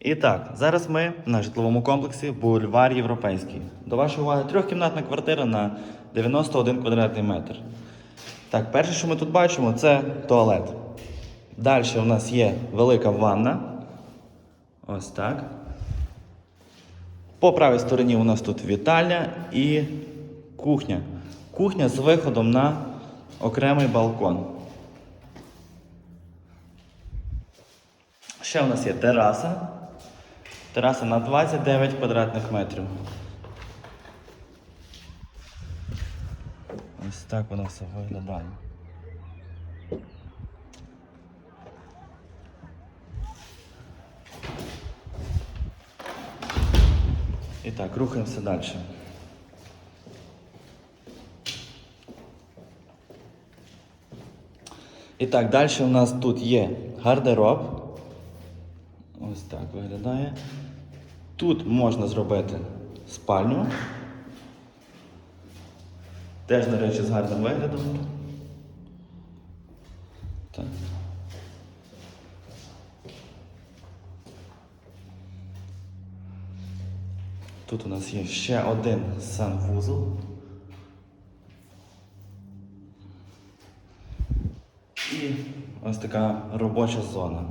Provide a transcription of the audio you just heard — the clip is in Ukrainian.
І так, зараз ми на житловому комплексі Бульвар Європейський. До вашої уваги трьохкімнатна квартира на 91 квадратний метр. Так, перше, що ми тут бачимо, це туалет. Далі у нас є велика ванна. Ось так. По правій стороні у нас тут вітальня і кухня. Кухня з виходом на окремий балкон. Ще у нас є тераса. Тераса на 29 квадратних метрів. Ось так воно все виглядає. І так, рухаємося далі. І так, далі у нас тут є гардероб. Ось так виглядає. Тут можна зробити спальню. Теж, до речі, з гарним виглядом. Так. Тут у нас є ще один санвузол. І ось така робоча зона.